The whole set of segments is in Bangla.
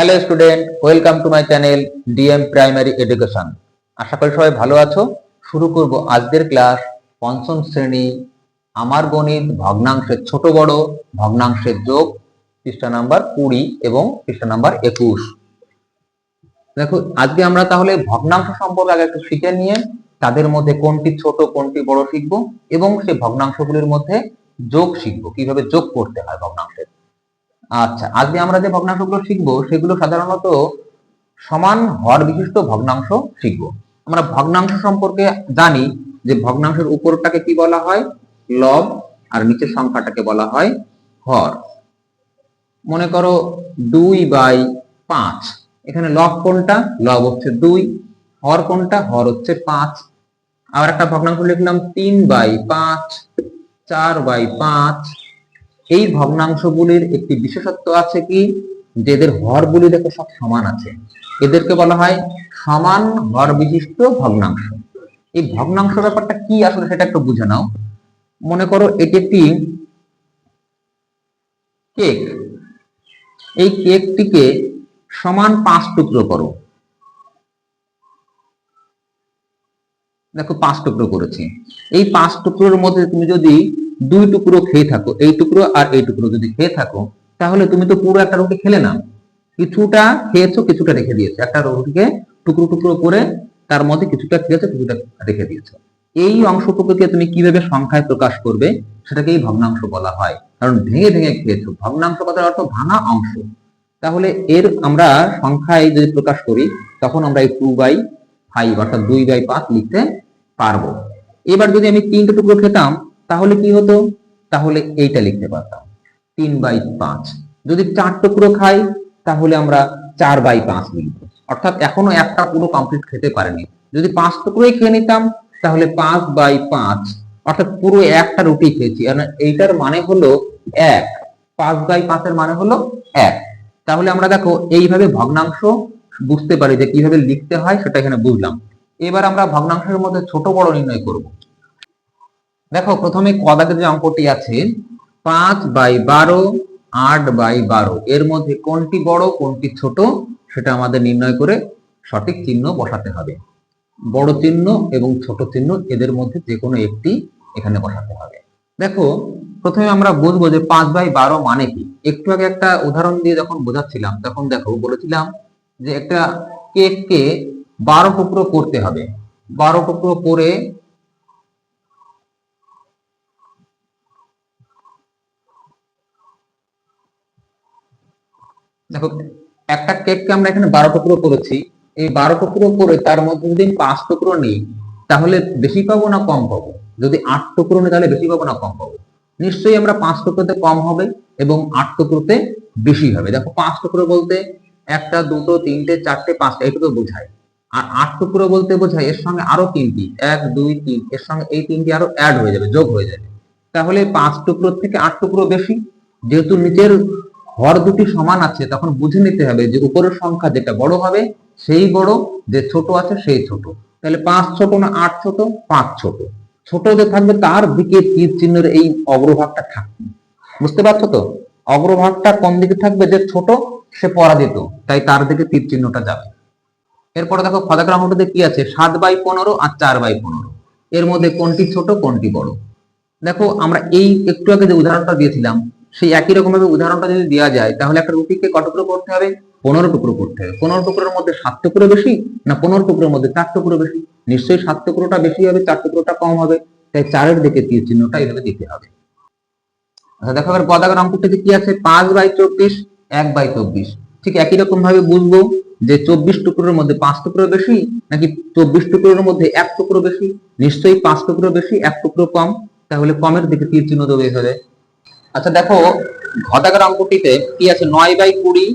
Hello student, welcome to my channel DM primary education. আশা করি সবাই ভালো আছো। শুরু করব আজকের ক্লাস পঞ্চম শ্রেণি আমার গণিত ভগ্নাংশের ছোট বড় ভগ্নাংশের যোগ, পৃষ্ঠা নাম্বার কুড়ি এবং পৃষ্ঠা নাম্বার একুশ। দেখো, আজকে আমরা তাহলে ভগ্নাংশ সম্পর্কে আগে একটু শিখে নিয়ে তাদের মধ্যে কোনটি ছোট, কোনটি বড় শিখব এবং সেই ভগ্নাংশগুলির মধ্যে যোগ শিখব। কীভাবে যোগ করতে হয় ভগ্নাংশের? আচ্ছা আজকে আমরা যে ভগ্নাংশগুলো শিখব, সেগুলো সাধারণত সমান হর বিশিষ্ট ভগ্নাংশ শিখব। আমরা ভগ্নাংশ সম্পর্কে জানি যে ভগ্নাংশের উপরটাকে কি বলা হয়? লব, আর নিচের সংখ্যাটাকে বলা হয় হর। মনে করো দুই বাই পাঁচ। এখানে লব কোনটা? লব হচ্ছে দুই, হর কোনটা? হর হচ্ছে পাঁচ। আবার একটা ভগ্নাংশ লিখলাম তিন বাই পাঁচ, চার বাই পাঁচ এই ভগ্নাংশগুলির একটি বিশেষত্ব আছে কি? যে এদের হরগুলি দেখো সব সমান আছে। এদেরকে বলা হয় সমান হর বিশিষ্ট ভগ্নাংশ। এই ভগ্নাংশ ব্যাপারটা কি আসলে সেটা একটু বুঝে নাও। মনে করো এটি একটি কেক। এই কেকটিকে সমান পাঁচ টুকরো করো। দেখো পাঁচ টুকরো করেছি। এই পাঁচ টুকরোর মধ্যে তুমি যদি দুই টুকরো খেয়ে থাকো, এই টুকরো আর এই টুকরো যদি খেয়ে থাকো, তাহলে তুমি তো পুরো একটা রুটি খেলে না কিছুটা খেয়েছো, কিছুটা রেখে দিয়েছ। একটা রুটিকে টুকরো টুকরো করে তার মধ্যে কিছুটা খেয়েছো, কিছুটা রেখে দিয়েছ। এই অংশটুকুকে তুমি কীভাবে সংখ্যায় প্রকাশ করবে, সেটাকেই ভগ্নাংশ বলা হয়। কারণ ভেঙে ভেঙে খেয়েছো। ভগ্নাংশ কথার অর্থ ভাঙা অংশ। তাহলে এর আমরা সংখ্যায় যদি প্রকাশ করি, তখন আমরা এই টু বাই ফাইভ অর্থাৎ দুই বাই পাঁচ লিখতে পারব। এবার যদি আমি তিনটে টুকরো খেতাম তাহলে কি হতো? তাহলে এইটা লিখতে পারতাম। তিন বাই পাঁচ। যদি চার টুকরো খাই, তাহলে আমরা চার বাই পাঁচ লিখব। অর্থাৎ এখনও একটা পুরো কমপ্লিট খেতে পারেনি। যদি পাঁচ টুকরোই খেয়ে নিতাম, তাহলে পাঁচ বাই পাঁচ, অর্থাৎ পুরো একটা রুটি খেয়েছি। এইটার মানে হলো এক। পাঁচ বাই পাঁচের মানে হলো এক। তাহলে আমরা দেখো, এইভাবে ভগ্নাংশ বুঝতে পারি যে কীভাবে লিখতে হয়, সেটা এখানে বুঝলাম। এবার আমরা ভগ্নাংশের মধ্যে ছোট বড় নির্ণয় করব। দেখো, প্রথমে কদাকের যে অঙ্কটি আছে, পাঁচ বাই বারো, আট বাই বারো, এর মধ্যে কোনটি বড়, কোনটি ছোট, সেটা আমাদের নির্ণয় করে সঠিক চিহ্ন বসাতে হবে। বড় চিহ্ন এবং ছোট চিহ্ন এদের মধ্যে যে কোনো একটি এখানে বসাতে হবে। দেখো, প্রথমে আমরা বুঝব যে পাঁচ বাই বারো মানে কি? একটু আগে একটা উদাহরণ দিয়ে যখন বোঝাচ্ছিলাম, তখন দেখো, বলেছিলাম যে একটা কেককে বারো টুকরো করতে হবে। বারো টুকরো করে দেখো, একটা কেককে আমরা এখানে বারো টুকরো করেছি। এই বারো টুকরো করে তার মধ্যে যদি পাঁচ টুকরো নিই, তাহলে বেশি পাবো না কম পাবো? যদি আট টুকরো নিই, তাহলে বেশি পাবো না কম পাবো? নিশ্চয়ই আমরা পাঁচ টুকরোতে কম হবে এবং আট টুকরোতে বেশি হবে। দেখো, পাঁচ টুকরো বলতে একটা, দুটো, তিনটে, চারটে, পাঁচটা, এইটুকু বোঝায়। আর আট টুকরো বলতে বোঝায় এর সঙ্গে আরও তিনটি। এক, দুই, তিন, এর সঙ্গে এই তিনটি আরও অ্যাড হয়ে যাবে, যোগ হয়ে যাবে। তাহলে পাঁচ টুকরো থেকে আট টুকরো বেশি। যেহেতু নিচের হর দুটি সমান আছে, তখন বুঝে নিতে হবে যে উপরের সংখ্যা যেটা বড় হবে সেই বড়, যে ছোট আছে সেই ছোট। তাহলে পাঁচ ছোট না আট ছোট? পাঁচ ছোট। ছোট যে থাকবে তার দিকে তীর চিহ্নের এই অগ্রভাগটা থাকবে। বুঝতে পারছ তো? অগ্রভাগটা কোন দিকে থাকবে? যে ছোট, সে পরাজিত। তাই তার দিকে তীর চিহ্নটা যাবে। এরপরে দেখো অঙ্কটাতে কি আছে? সাত বাই পনেরো আর চার বাই পনেরো। এর মধ্যে কোনটি ছোট, কোনটি বড়? দেখো আমরা এই একটু আগে যে উদাহরণটা দিয়েছিলাম সেই একই রকম ভাবে উদাহরণটা যদি দেওয়া যায়, তাহলে একটা রুটিকে কত টুকরো করতে হবে? পনেরো টুকরো করতে হবে। পনেরো টুকরোর মধ্যে সাত টুকরো বেশি না পনেরো টুকরোর মধ্যে চার টুকরো বেশি? নিশ্চয়ই সাত টুকরোটা বেশি হবে, চার টুকরোটা কম হবে। তাই চারের দিকে তীর চিহ্নটা এইভাবে দিতে হবে। আচ্ছা দেখো এবার গদাগর অঙ্কটিতে কি আছে? পাঁচ বাই চব্বিশ, এক বাই চব্বিশ। ঠিক একই রকম ভাবে বুঝব যে চব্বিশ টুকরোর মধ্যে পাঁচ টুকরো বেশি নাকি চব্বিশ টুকরোর মধ্যে এক টুকরো বেশি? নিশ্চয়ই পাঁচ টুকরো বেশি, এক টুকরো কম। তাহলে কমের দিকে তীর চিহ্ন দেবে এখানে আচ্ছা দেখো ঘটাকার অঙ্কটিতে কি আছে? নয় বাই কুড়ি,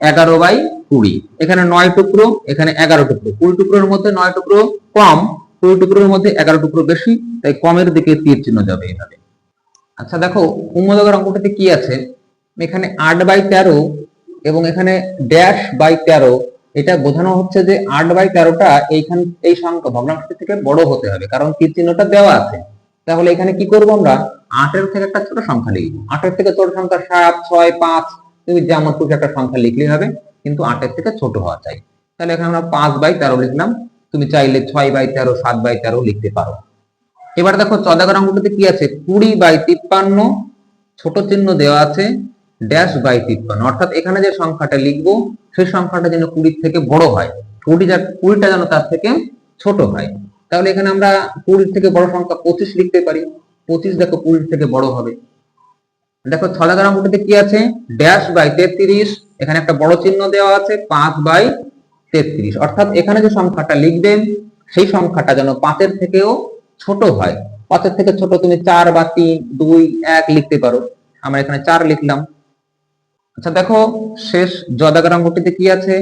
এগারো বাই কুড়ি। এখানে নয় টুকরো, এখানে এগারো টুকরো। কুড়ি টুকরোর মধ্যে নয় টুকরো কম, কুড়ি টুকরোর মধ্যে এগারো টুকরো বেশি, তাই কমের দিকে তীর চিহ্ন যাবে এইভাবে আচ্ছা দেখো উম্মদাগার অঙ্কটিতে কি আছে? এখানে আট বাই তেরো এবং এখানে ড্যাশ বাই তেরো। এটা বোঝানো হচ্ছে যে আট বাই তেরোটা এইখান, এই সংখ্যা, ভগ্নাংশটি থেকে বড় হতে হবে, কারণ তীর চিহ্নটা দেওয়া আছে। তাহলে এখানে কি করব আমরা? আটের থেকে একটা ছোট সংখ্যা লিখব। আটের থেকে ছোট সংখ্যা সাত, ছয়, পাঁচ তুমি যেমন খুশি একটা সংখ্যা লিখলেই হবে, কিন্তু আটের থেকে ছোট হওয়া চাই। তাহলে এখানে আমরা পাঁচ বাই তেরো লিখলাম। তুমি চাইলে ছয় বাই তেরো, সাত বাই তেরো লিখতে পারো। এবার দেখো চদাগর অঙ্কটিতে কি আছে? কুড়ি বাই তিপ্পান্ন, ছোট চিহ্ন দেওয়া আছে, ড্যাশ বাই তিপ্পান্ন। অর্থাৎ এখানে যে সংখ্যাটা লিখব, সেই সংখ্যাটা যেন কুড়ির থেকে বড় হয়। কুড়ি কুড়িটা যেন তার থেকে ছোট হয়। তাহলে এখানে আমরা কুড়ির থেকে বড় সংখ্যা পঁচিশ লিখতে পারি। পঁচিশ দেখো কুড়ির থেকে বড় হবে। দেখো ছদাগর অঙ্কটিতে কি আছে? ড্যাশ বাই তেত্রিশ, এখানে একটা বড় চিহ্ন দেওয়া আছে, পাঁচ বাই তেত্রিশ। অর্থাৎ এখানে যে সংখ্যাটা লিখবেন, সেই সংখ্যাটা যেন পাঁচের থেকেও ছোট হয়। পাঁচের থেকে ছোট তুমি চার বা তিন, দুই, এক লিখতে পারো। আমরা এখানে চার লিখলাম। আচ্ছা দেখো শেষ জদাগার অঙ্কটিতে কি আছে?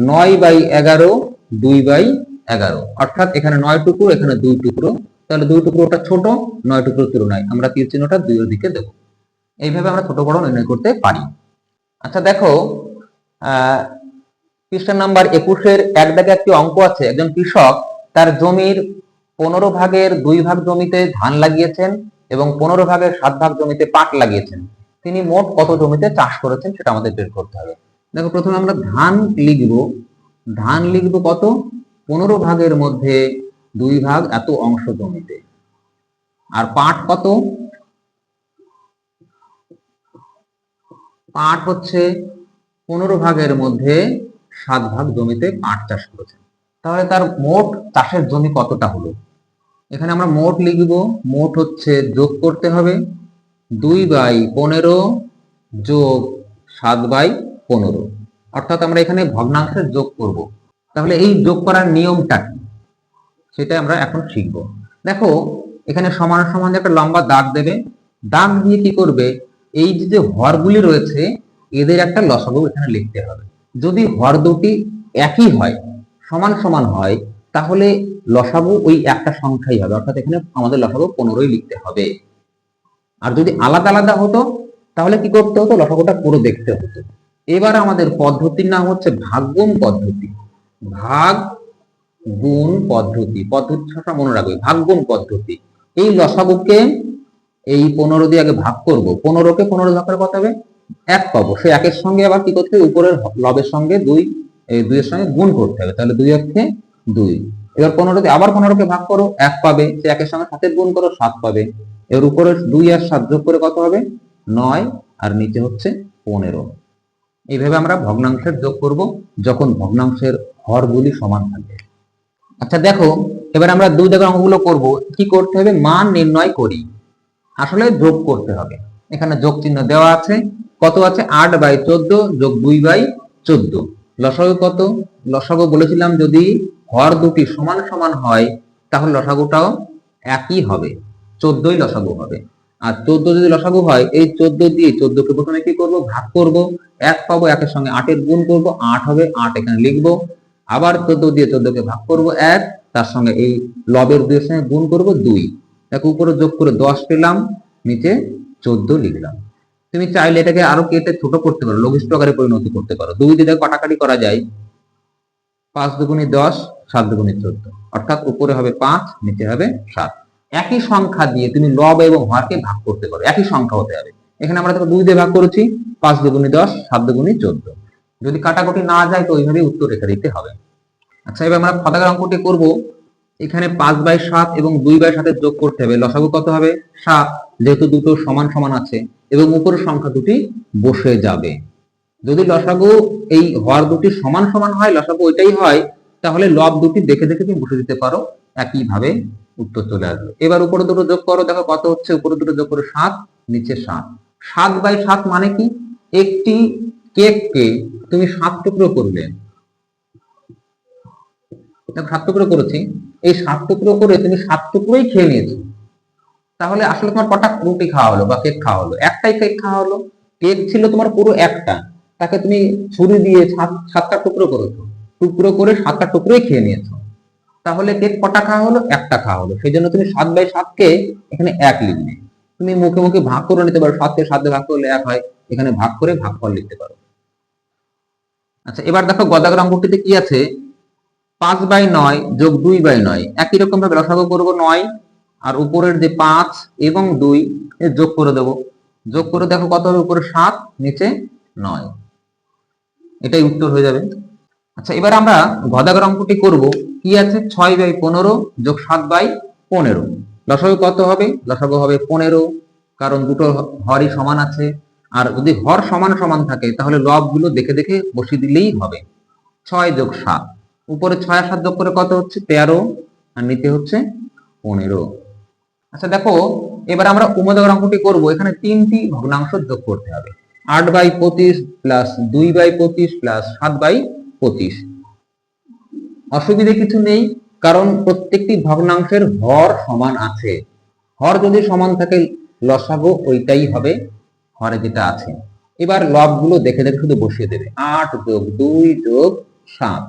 নয় বাই এগারো, দুই বাই এগারো। অর্থাৎ এখানে নয় টুকরো, এখানে দুই টুকরো। তাহলে দুই টুকরোটা ছোট, নয় টুকরোর তুলনায় আমরা তীর চিহ্নটা দুই দিকে দেবো। এইভাবে আমরা ছোট বড় নির্ণয় করতে পারি। আচ্ছা দেখো পৃষ্ঠা নাম্বার একুশের এক দাগে একটি অঙ্ক আছে। একজন কৃষক তার জমির পনেরো ভাগের দুই ভাগ জমিতে ধান লাগিয়েছেন এবং পনেরো ভাগের সাত ভাগ জমিতে পাট লাগিয়েছেন। তিনি মোট কত জমিতে চাষ করেছেন সেটা আমাদের বের করতে হবে। দেখো, প্রথমে আমরা ধান লিখব। ধান লিখব কত? পনেরো ভাগের মধ্যে দুই ভাগ এত অংশ জমিতে। আর পাট কত? পাট হচ্ছে পনেরো ভাগের মধ্যে সাত ভাগ জমিতে পাট চাষ করেছেন। তাহলে তার মোট চাষের জমি কতটা হলো? এখানে আমরা মোট লিখব, মোট হচ্ছে যোগ করতে হবে। দুই বাই পনেরো যোগ সাত বাই পনেরো। অর্থাৎ আমরা এখানে ভগ্নাংশের যোগ করব। তাহলে এই যোগ করার নিয়মটা কি? সেটা আমরা এখন শিখব। দেখো, এখানে সমান সমান একটা লম্বা দাগ দেবে, দাগ দিয়ে কি করবে? এই যে যে হরগুলি রয়েছে, এদের একটা লসাগু এখানে লিখতে হবে। যদি হর দুটি একই হয়, সমান সমান হয়, তাহলে লসাগু ওই একটা সংখ্যাই হবে। অর্থাৎ এখানে আমাদের লসাগু পনেরোই লিখতে হবে। আর যদি আলাদা আলাদা হতো, তাহলে কি করতে হতো? লসাগুটা পুরো দেখতে হতো। এবার আমাদের পদ্ধতির নাম হচ্ছে ভাগ্যম পদ্ধতি। ভাগ গুণ পদ্ধতি পদ্ধতি সবসময় মনে রাখবে, ভাগ গুণ পদ্ধতি। এই লসাগুকে এই পনেরো দিয়ে আগে ভাগ করব। পনেরোকে পনেরো ভাগ করে কত হবে? এক পাবো। সে একের সঙ্গে আবার কি করতে হবে? উপরের লবের সঙ্গে দুই, এই দুইয়ের সঙ্গে গুণ করতে হবে। তাহলে দুই অক্ষে দুই। এবার পনেরো দিয়ে আবার পনেরোকে ভাগ করো, এক পাবে। সে একের সঙ্গে সাতের গুণ করো, সাত পাবে। এর উপরে দুই আর সাত যোগ করে কত হবে? নয়। আর নিচে হচ্ছে পনেরো। এইভাবে আমরা ভগ্নাংশের যোগ করব। যখন ভগ্নাংশের হরগুলি সমান থাকবে। আচ্ছা দেখো, এবার আমরা দুই জায়গার অঙ্কগুলো করব। কি করতে হবে? মান নির্ণয় করি। আসলে যোগ করতে হবে। এখানে যোগ চিহ্ন দেওয়া আছে। কত আছে? আট বাই চোদ্দ যোগ দুই বাই চোদ্দ। লসাগু কত? লসাগু বলেছিলাম যদি হর দুটি সমান সমান হয়, তাহলে লসাগুটাও একই হবে। চোদ্দই লসাগু হবে। আর চোদ্দ যদি লসাগু হয়, এই চোদ্দ দিয়ে চোদ্দকে প্রথমে কি করব? ভাগ করব। এক পাবো একের সঙ্গে আটের গুণ করব। আট হবে আট, এখানে লিখব। আবার চোদ্দ দিয়ে চোদ্দকে ভাগ করব এক, তার সঙ্গে এই লবের দুইয়ের সঙ্গে গুণ করব দুই। তাকে উপরে যোগ করে দশ পেলাম, নিচে চোদ্দ লিখলাম। তুমি চাইলে এটাকে আরও কেটে ছোট করতে পারো লঘিষ্ঠ আকারে পরিণত করতে পারো। দুই দিয়ে কাটাকাটি করা যায়। পাঁচ দুগুণি দশ, সাত দুগুণি চোদ্দ। অর্থাৎ উপরে হবে পাঁচ, নিচে হবে সাত। একই সংখ্যা দিয়ে তুমি লব এবং হরকে ভাগ করতে পারো। একই সংখ্যা হতে হবে। এখানে আমরা দুই দিয়ে ভাগ করেছি, পাঁচ দুগুণি দশ, সাত দুগুণি চোদ্দ। যদি কাটাকুটি না যায় তো ওইভাবে উত্তর রেখে দিতে হবে। আচ্ছা এবার আমরা পতাকার অঙ্কটি করব। এখানে পাঁচ বাই সাত এবং দুই বাই সাতের যোগ করতে হবে। লসাগু কত হবে? সাত। যেহেতু দুটো সমান সমান আছে, এবং উপরের সংখ্যা দুটি বসে যাবে। যদি লসাগু এই হর দুটি সমান সমান হয়, লসাগু ওইটাই হয়, তাহলে লব দুটি দেখে দেখে তুমি বসে দিতে পারো। একইভাবে উত্তর চলে আসবে। এবার উপরে দুটো যোগ করো। দেখো কত হচ্ছে? উপরে দুটো যোগ করো সাত, নিচে সাত। সাত বাই সাত মানে কি? একটি কেককে তুমি সাত টুকরো দেখো সাত টুকরো করেছি। এই সাত টুকরো করে তুমি সাত টুকরোই খেয়ে নিয়েছো। তাহলে আসলে তোমার কটা রুটি খাওয়া হলো বা কেক খাওয়া হলো? একটাই কেক খাওয়া হলো। কেক ছিল তোমার পুরো একটা। তাকে তুমি ছুরি দিয়ে সাতটা টুকরো করেছ। টুকরো করে সাতটা টুকরোই খেয়ে নিয়েছো। তাহলে কেক কটা খাওয়া হলো? একটা খাওয়া হলো। সেই জন্য তুমি সাত বাই সাতকে এখানে এক লিখবে। তুমি মুখে মুখে ভাগ করে নিতে পারো। সাতকে সাতে ভাগ করলে এক হয়। এখানে ভাগ করে ভাগফল লিখতে পারো। আচ্ছা এবার দেখো গদাগর অঙ্কটিতে কি আছে? পাঁচ বাই নয় যোগ দুই বাই নয়। একই রকম ভাবে লসাগু করব নয় আর উপরের যে পাঁচ এবং দুই এর যোগ করে দেব। যোগ করে দেখো কত হবে? উপরে সাত, নিচে নয়। এটাই উত্তর হয়ে যাবে। আচ্ছা এবার আমরা গদাগর অঙ্কটি করব। কি আছে? ছয় বাই পনেরো যোগ সাত বাই পনেরো। লসাগু কত হবে? লসাগু হবে পনেরো, কারণ দুটো হরই সমান আছে। যদি হর সমান সমান থাকে, তাহলে লবগুলো দেখে দেখে বসিয়ে দিলেই হবে। ছয় যোগ সাত। উপরে ছয় সাত যোগ করে কত হচ্ছে? তেরো। আর নিচে হচ্ছে পনেরো। আচ্ছা দেখো, এবার আমরা উমদগর অঙ্কটি করব। এখানে তিনটি ভগ্নাংশ যোগ করতে হবে। আট বাই পঁচিশ প্লাস দুই বাই পঁচিশ প্লাস সাত বাই পঁচিশ। অসুবিধে কিছু নেই, কারণ প্রত্যেকটি ভগ্নাংশের হর সমান আছে। হর যদি সমান থাকে, লসাগু ওইটাই হবে। হরে যেটা আছে। এবার লবগুলো দেখে দেখে শুধু বসিয়ে দেবে। আট যোগ দুই যোগ সাত।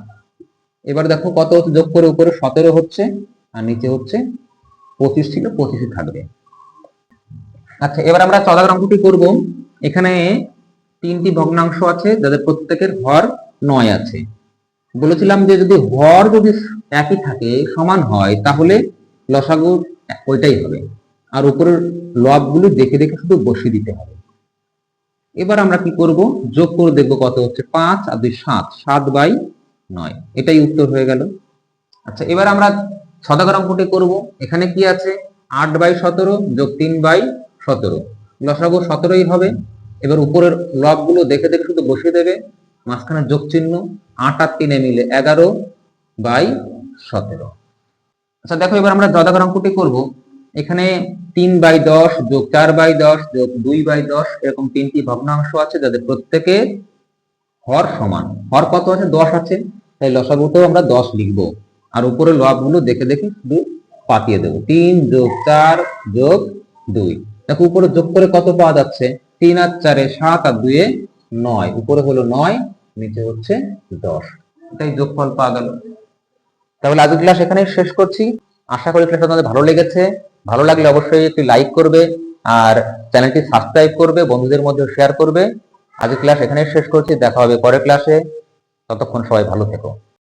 এবার দেখো কত যোগ করে উপরে সতেরো হচ্ছে আর নিচে হচ্ছে পঁচিশ ছিল, পঁচিশই থাকবে। আচ্ছা এবার আমরা চদাগর অঙ্কটি করব। এখানে তিনটি ভগ্নাংশ আছে, যাদের প্রত্যেকের হর নয় আছে। বলেছিলাম যে যদি হর যদি একই থাকে, সমান হয়, তাহলে লসাগু ওইটাই হবে। আর উপরের লবগুলো দেখে দেখে শুধু বসিয়ে দিতে হবে। এবার আমরা কি করব? যোগ করে দেখব কত হচ্ছে? পাঁচ আর দুই সাত সাত বাই নয়। এটাই উত্তর হয়ে গেল। আচ্ছা এবার আমরা সদাগর অঙ্কটি করব। এখানে কি আছে? আট বাই সতেরো যোগ তিন বাই সতেরো। লসাগু সতেরোই হবে। এবার উপরের লবগুলো দেখে দেখে শুধু বসিয়ে দেবে। মাঝখানে যোগ চিহ্ন, আট আর তিনে মিলে এগারো বাই সতেরো। আচ্ছা দেখো, এবার আমরা যদাগর অঙ্কটি করব এখানে তিন বাই দশ যোগ চার বাই দশ যোগ দুই বাই দশ, এরকম তিনটি ভগ্নাংশ আছে যাদের প্রত্যেকে হর সমান। হর কত আছে? দশ আছে। তাই লসাগুতেও আমরা দশ লিখব। আর উপরে লবগুলো দেখে দেখে শুধু পাতিয়ে দেবো। তিন যোগ চার যোগ দুই। দেখো উপরে যোগ করে কত পাওয়া যাচ্ছে? তিন আর চারে সাত আর দুয়ে নয়। উপরে হলো নয়, নিচে হচ্ছে দশ। এটাই যোগফল পাওয়া গেল। তাহলে আজকের ক্লাস এখানে শেষ করছি। আশা করি ক্লাসটা তোমাদের ভালো লেগেছে। ভালো লাগলে অবশ্যই একটি লাইক করবে আর চ্যানেলটি সাবস্ক্রাইব করবে, বন্ধুদের মধ্যে শেয়ার করবে। আজকের ক্লাস এখানেই শেষ করছি, দেখা হবে পরের ক্লাসে ততক্ষণ সবাই ভালো থেকো।